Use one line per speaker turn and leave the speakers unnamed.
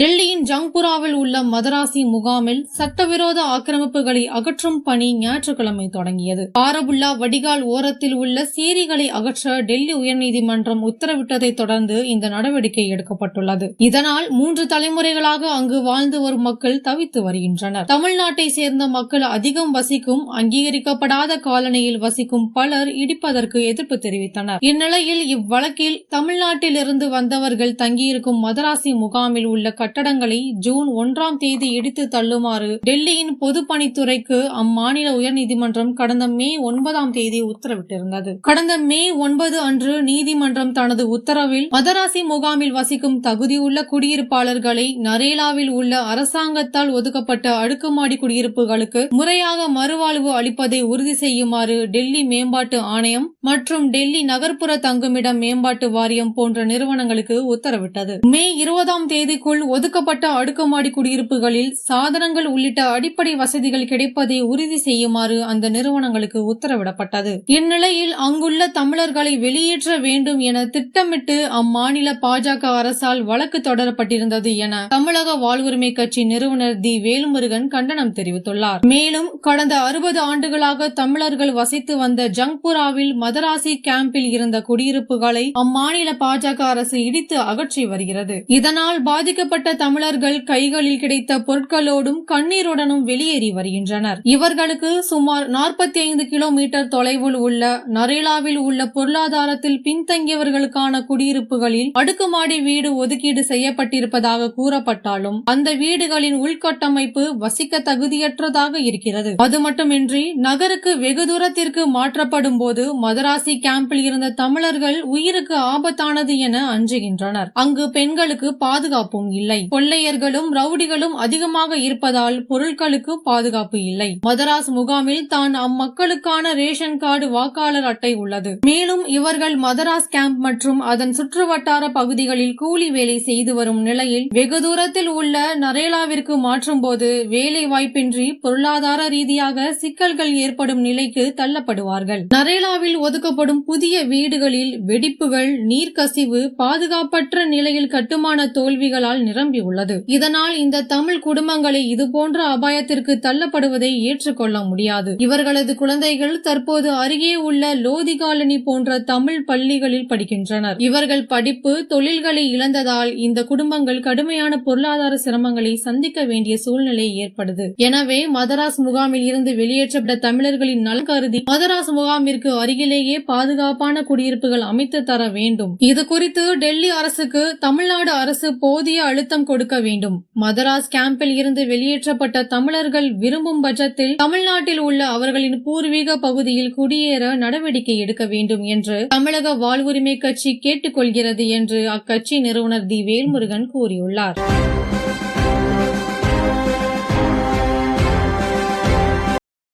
டெல்லியின் ஜங்புராவில் உள்ள மதராசி முகாமில் சட்டவிரோத ஆக்கிரமிப்புகளை அகற்றும் பணி ஞாயிற்றுக்கிழமை தொடங்கியது. பாரபுல்லா வடிகால் ஓரத்தில் உள்ள சேரிகளை அகற்ற டெல்லி உயர்நீதிமன்றம் உத்தரவிட்டதை தொடர்ந்து இந்த நடவடிக்கை எடுக்கப்பட்டுள்ளது. இதனால் மூன்று தலைமுறைகளாக அங்கு வாழ்ந்து வரும் மக்கள் தவித்து வருகின்றனர். தமிழ்நாட்டை சேர்ந்த மக்கள் அதிகம் வசிக்கும் அங்கீகரிக்கப்படாத காலனியில் வசிக்கும் பலர் இடிப்பதற்கு எதிர்ப்பு தெரிவித்தனர். இந்நிலையில் இவ்வழக்கில் தமிழ்நாட்டிலிருந்து வந்தவர்கள் தங்கியிருக்கும் மதராசி முகாமில் உள்ள கட்டடங்களை ஜூன் ஒன்றாம் தேதி இடித்து தள்ளுமாறு டெல்லியின் பொதுப்பணித்துறைக்கு அம்மாநில உயர்நீதிமன்றம் கடந்த மே ஒன்பதாம் தேதி உத்தரவிட்டிருந்தது. கடந்த மே ஒன்பது அன்று நீதிமன்றம் தனது உத்தரவில் மதராசி முகாமில் வசிக்கும் தகுதியுள்ள குடியிருப்பாளர்களை நரேலாவில் உள்ள அரசாங்கத்தால் ஒதுக்கப்பட்ட அடுக்குமாடி குடியிருப்புகளுக்கு முறையாக மறுவாழ்வு அளிப்பதை உறுதி செய்யுமாறு டெல்லி மேம்பாட்டு ஆணையம் மற்றும் டெல்லி நகர்ப்புற தங்குமிடம் மேம்பாட்டு வாரியம் போன்ற நிறுவனங்களுக்கு உத்தரவிட்டது. மே இருபதாம் தேதிக்குள் ஒதுக்கப்பட்ட அடுக்குமாடி குடியிருப்புகளில் சாதனங்கள் உள்ளிட்ட அடிப்படை வசதிகள் கிடைப்பதை உறுதி செய்யுமாறு அந்த நிறுவனங்களுக்கு உத்தரவிடப்பட்டது. இந்நிலையில் அங்குள்ள தமிழர்களை வெளியேற்ற வேண்டும் என திட்டமிட்டு அம்மாநில பாஜக அரசால் வழக்கு தொடரப்பட்டிருந்தது என தமிழக வாழ்வுரிமை கட்சி நிறுவனர் தி. வேல்முருகன் கண்டனம் தெரிவித்துள்ளார். மேலும் கடந்த அறுபது ஆண்டுகளாக தமிழர்கள் வசித்து வந்த ஜங்புராவில் மதராசி கேம்பில் இருந்த குடியிருப்புகளை அம்மாநில பாஜக அரசு இடித்து அகற்றி வருகிறது. இதனால் பாதிக்கப்பட்ட தமிழர்கள் கைகளில் கிடைத்த பொருட்களோடும் கண்ணீருடனும் வெளியேறி வருகின்றனர். இவர்களுக்கு சுமார் நாற்பத்தி ஐந்து கிலோமீட்டர் தொலைவில் உள்ள நரேலாவில் உள்ள பொருளாதாரத்தில் பின்தங்கியவர்களுக்கான குடியிருப்புகளில் அடுக்குமாடி வீடு ஒதுக்கீடு செய்யப்பட்டிருப்பதாக கூறப்பட்டாலும் அந்த வீடுகளின் உள்கட்டமைப்பு வசிக்க தகுதியற்றதாக இருக்கிறது. அது மட்டுமின்றி நகருக்கு வெகு தூரத்திற்கு மாற்றப்படும் போது மதராசி கேம்பில் இருந்த தமிழர்கள் உயிருக்கு ஆபத்தானது என அஞ்சுகின்றனர். அங்கு பெண்களுக்கு பாதுகாப்பும் இல்லை. கொள்ளையர்களும் ரவுடிகளும் அதிகமாக இருப்பதால் பொருட்களுக்கு பாதுகாப்பு இல்லை. மதராஸ் முகாமில் தான் அம்மக்களுக்கான ரேஷன் கார்டு வாக்காளர் அட்டை உள்ளது. மேலும் இவர்கள் மதராஸ் கேம்ப் மற்றும் அதன் சுற்றுவட்டார பகுதிகளில் கூலி வேலை செய்து வரும் நிலையில் வெகு தூரத்தில் உள்ள நரேலாவிற்கு மாற்றும் போது வேலை வாய்ப்பின்றி பொருளாதார ரீதியாக சிக்கல்கள் ஏற்படும் நிலைக்கு தள்ளப்படுவார்கள். நரேலாவில் ஒதுக்கப்படும் புதிய வீடுகளில் வெடிப்புகள் நீர்க்கசிவு பாதுகாப்பற்ற நிலையில் கட்டுமான தோல்விகளால் நிரம்பியுள்ளது இதனால் இந்த தமிழ் குடும்பங்களை இதுபோன்ற அபாயத்திற்கு தள்ளப்படுவதை ஏற்றுக்கொள்ள முடியாது. இவர்களது குழந்தைகள் தற்போது அருகே உள்ள லோதி காலனி போன்ற தமிழ் பள்ளிகளில் படிக்கின்றனர். இவர்கள் படிப்பு தொழில்களை இழந்ததால் இந்த குடும்பங்கள் கடுமையான பொருளாதார சிரமங்களை சந்திக்க வேண்டிய சூழ்நிலை ஏற்படுது. எனவே மதராஸ் முகாமில் இருந்து வெளியேற்றப்பட்ட தமிழர்களின் நலன் கருதி மதராஸ் முகாமிற்கு அருகிலேயே பாதுகாப்பான குடியிருப்புகள் அமைத்து தர வேண்டும். இது குறித்து டெல்லி அரசுக்கு தமிழ்நாடு அரசு போதிய அழுத்த அழுத்தம் கொடுக்க வேண்டும். மதராஸ் கேம்பில் இருந்து வெளியேற்றப்பட்ட தமிழர்கள் விரும்பும் பட்சத்தில் தமிழ்நாட்டில் உள்ள அவர்களின் பூர்வீக பகுதியில் குடியேற நடவடிக்கை எடுக்க வேண்டும் என்று தமிழக வாழ்வுரிமை கட்சி கேட்டுக்கொள்கிறது என்று அக்கட்சி நிறுவனர் தி. வேல்முருகன் கூறியுள்ளார்.